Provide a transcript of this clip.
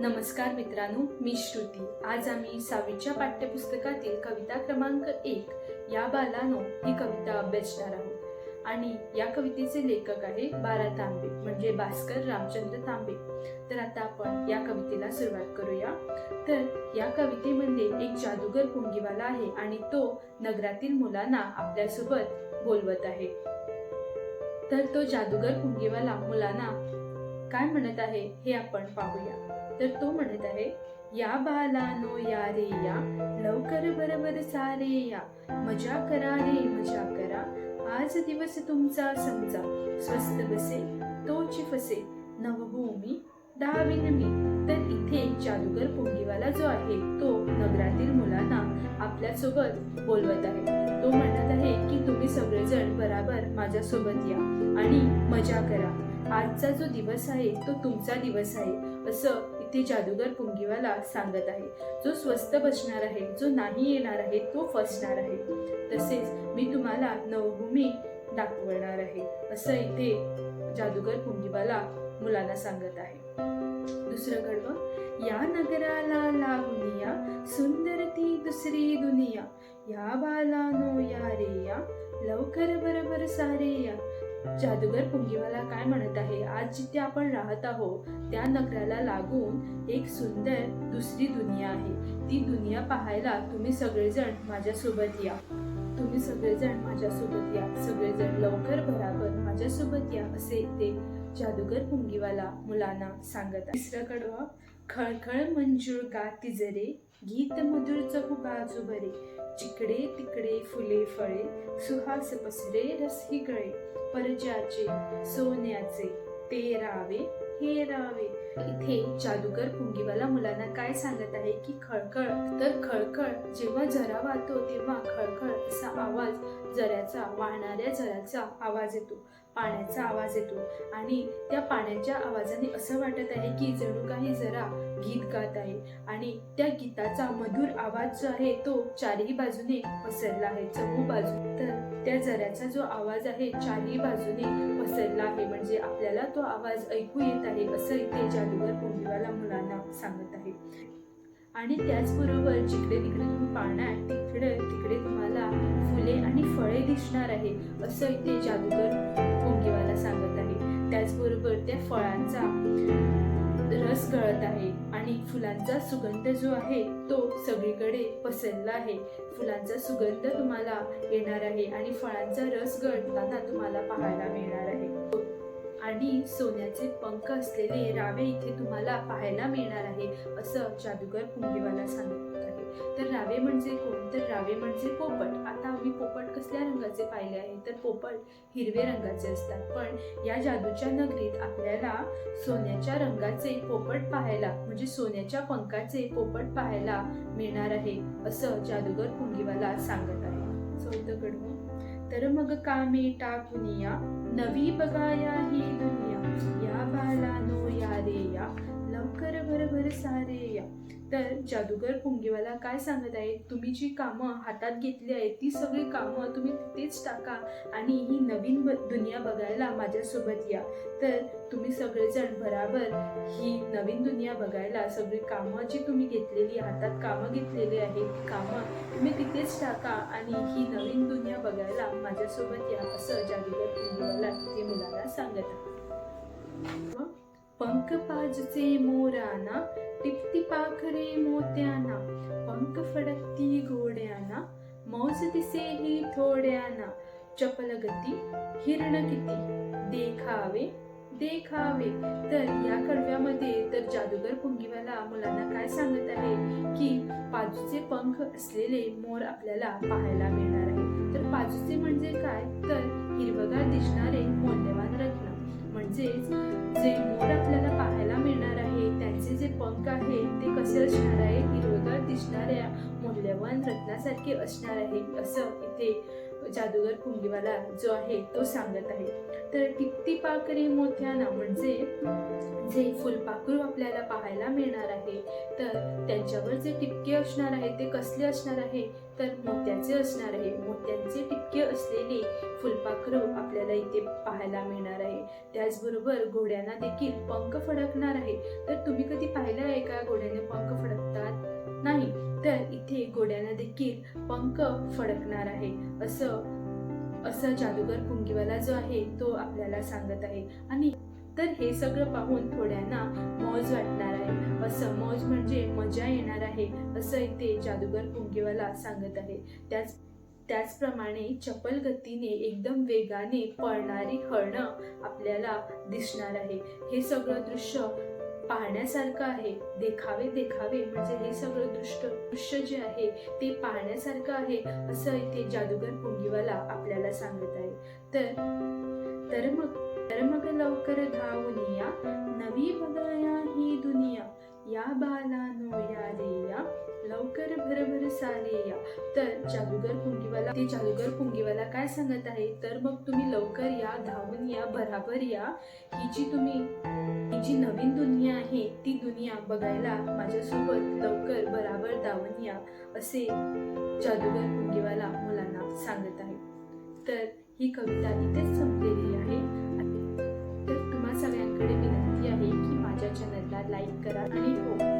नमस्कार मित्रांनो मी श्रुती. आज आम्ही सहावीच्या पाठ्यपुस्तकातील कविता क्रमांक एक या बालानो ही कविता अभ्यासणार आहोत. आणि या कवितेचे लेखक आहे बारा तांबे म्हणजे भास्कर रामचंद्र तांबे. तर आता आपण या कवितेला सुरुवात करूया. तर या कवितेमध्ये एक जादूगर पुंगीवाला आहे आणि तो नगरातील मुलांना आपल्यासोबत बोलवत आहे. तर तो जादूगर पुंगीवाला मुलांना काय म्हणत आहे हे आपण पाहूया. तर तो म्हणत आहे या बालानो या रे या लवकर बरोबर सारे या. मजा करा रे मजा करा. आज दिवस तुमचा समजा स्वस्त बसे तोची फसे. नवभूमी दहावीन मी. तर इथे जादूगर पोंगीवाला जो आहे तो नगरातील मुलांना आपल्यासोबत बोलवत आहे. तो म्हणत आहे की तुम्ही सगळेजण बराबर माझ्यासोबत या आणि मजा करा. आजचा जो दिवस आहे तो तुमचा दिवस आहे. असं ती जादूगर पुंगीवाला सांगत आहे. जो स्वस्त बसणार आहे जो नाही येणार आहे तो फसणार आहे. तसेच मी तुम्हाला नवभूमी दाखवणार आहे असं इथे जादूगर पुंगीवाला मुलांना सांगत आहे. दुसरं कडवं या नगराला लागुनिया सुंदर ती दुसरी दुनिया. या बालानो या रे या लवकर बरोबर सारे या. जादूगर पुंगीवाला काय म्हणत आहे? आज जिथे आपण राहत आहोत त्या नगराला लागून एक सुंदर दुसरी दुनिया आहे. ती दुनिया पाहायला तुम्ही सगळेजण माझ्यासोबत या. तुम्ही सगळेजण माझ्यासोबत या. सगळेजण लवकर भराभर माझ्यासोबत या असे ते जादूगर पुंगीवाला मुलांना सांगत आहे तिसरं कडवा खळखळ मंजूळ गाती जरे गीत मधुर चहू बाजू बरे. जिकडे तिकडे फुले फळे सुहास पसरे रसही गळे. परजाचे सोन्याचे ते रावे हे रावे. इथे जादूगर पुंगीवाला मुलांना काय सांगत आहे की खळखळ? तर खळखळ जेव्हा झरा वाहतो तेव्हा खळखळ असा आवाज झऱ्याचा वाहणाऱ्या झऱ्याचा आवाज येतो. पाण्याचा आवाज येतो. आणि त्या पाण्याच्या आवाजाने असं वाटत आहे की जणू काही जरा गीत गात आहे. आणि त्या गीताचा मधुर आवाज जो आहे तो चारही बाजूने पसरला आहे चहू बाजू. तर त्या झऱ्याचा जो आवाज आहे चारही बाजूने पसरला आहे. म्हणजे आपल्याला तो आवाज ऐकू येत आहे असं इथे जादूगर पोंगीवाला मुलांना सांगत आहे. आणि त्याचबरोबर जिकडे तिकडे तुम्ही पाहणार तिकडे तिकडे तुम्हाला फुले आणि फळे दिसणार आहे असं इथे जादूगर त्याचबरोबर त्या फळांचा रस गळत आहे आणि फुलांचा सुगंध जो आहे तो सगळीकडे पसरला आहे. फुलांचा सुगंध तुम्हाला येणार आहे आणि फळांचा रस गळताना तुम्हाला पाहायला मिळणार आहे. आणि सोन्याचे पंख असलेले रावे इथे तुम्हाला पाहायला मिळणार आहे असं जादूगर पुंगीवाला सांगत आहे. तर रावे म्हणजे कोण? तर रावे म्हणजे पोपट. तुम्ही पोपट कसल्या रंगाचे पाहिले आहे? तर पोपट हिरवे रंगाचे असतात. पण या जादूच्या नगरीत आपल्याला सोन्याच्या रंगाचे पोपट पाहायला म्हणजे सोन्याच्या पंखाचे पोपट पाहायला मिळणार आहे असं जादूगर पुंगीवाला सांगत आहे. चौथं कडवं तर मग कामे टाकूनिया नवी बघाया ही दुनिया या बालानो या रे या कर भर भर सारे या. तर जादूगर पुंगीवाला काय सांगत आहे? तुम्ही जी कामं हातात घेतली आहेत ती सगळी कामं तुम्ही तिथेच टाका आणि ही नवीन ब दुनिया बघायला माझ्यासोबत या. तर तुम्ही सगळेजण बराबर ही नवीन दुनिया बघायला सगळी कामं जी तुम्ही घेतलेली हातात कामं घेतलेली आहेत ती कामं तुम्ही तिथेच टाका आणि ही नवीन दुनिया बघायला माझ्यासोबत या असं जादूगर पुंगीवाला ते मुलाला सांगत आहे. पंख पाजचे मोराना टिपती पाखरे मोत्याना पंख फडकती घोड्याना मौज दिसे ही थोड्याना चपल गती हिरण किती देखावे देखावे तर या कडव्यामध्ये तर जादूगर पुंगीवाला मुलांना काय सांगत आहे की पाजूचे पंख असलेले मोर आपल्याला पाहायला मिळणार आहे तर पाजूचे म्हणजे काय तर हिरवगार दिसणारे मौल्यवान रत्न म्हणजेच जे मोर असणार आहे हिरवगार दिसणाऱ्या मौल्यवान रत्नासारखे असणार आहे असं इथे जादूगर पुंगीवाला जो आहे तो सांगत आहे. तर टिपती पाकरे मोत्याना म्हणजे जे फुलपाखरू आपल्याला पाहायला मिळणार आहे तर त्यांच्यावर जे टिपके असणार आहे ते कसले असणार आहे? तर मोत्याचे असणार आहे. मोत्यांचे टिपके असलेले फुलपाखरू आपल्याला इथे पाहायला मिळणार आहे. त्याचबरोबर घोड्यांना देखील पंख फडकणार आहे. तर तुम्ही कधी पाहिलं आहे का? घोड्याने पंख तर इथे घोड्याना देखील पंख फडकणार आहे. असं असं जादूगर पुंगीवाला जो आहे तो आपल्याला सांगत आहे. आणि तर हे सगळं पाहून थोड्यांना मौज वाटणार आहे. असं मौज म्हणजे मजा येणार आहे असं इथे जादूगर पुंगीवाला सांगत आहे. त्याच त्याचप्रमाणे चपल गतीने एकदम वेगाने पळणारी हरणं आपल्याला दिसणार आहे. हे सगळं दृश्य पाहण्यासारखं आहे. देखावे देखावे म्हणजे हे सगळं दृश्य दृश्य जे आहे ते पाहण्यासारखं आहे असं इथे जादूगर पुंगीवाला आपल्याला सांगत आहे. तर तर मग तर मग लवकर धावून या. नवी बघाया ही दुनिया. या बा भरभर या. तर जादूगर पुंगीवाला ते जादूगर पुंगीवाला काय सांगत आहे? तर मग तुम्ही लवकर या धावून या भराभर या. ही जी तुम्ही ही जी नवीन दुनिया आहे ती दुनिया बघायला माझ्यासोबत लवकर बराबर धावून या असे जादूगर पुंगीवाला मुलांना सांगत आहे. तर ही कविता इथेच संपलेली आहे. तर तुम्हा सगळ्यांकडे विनंती आहे की माझ्या चॅनलला लाईक करा आणि हो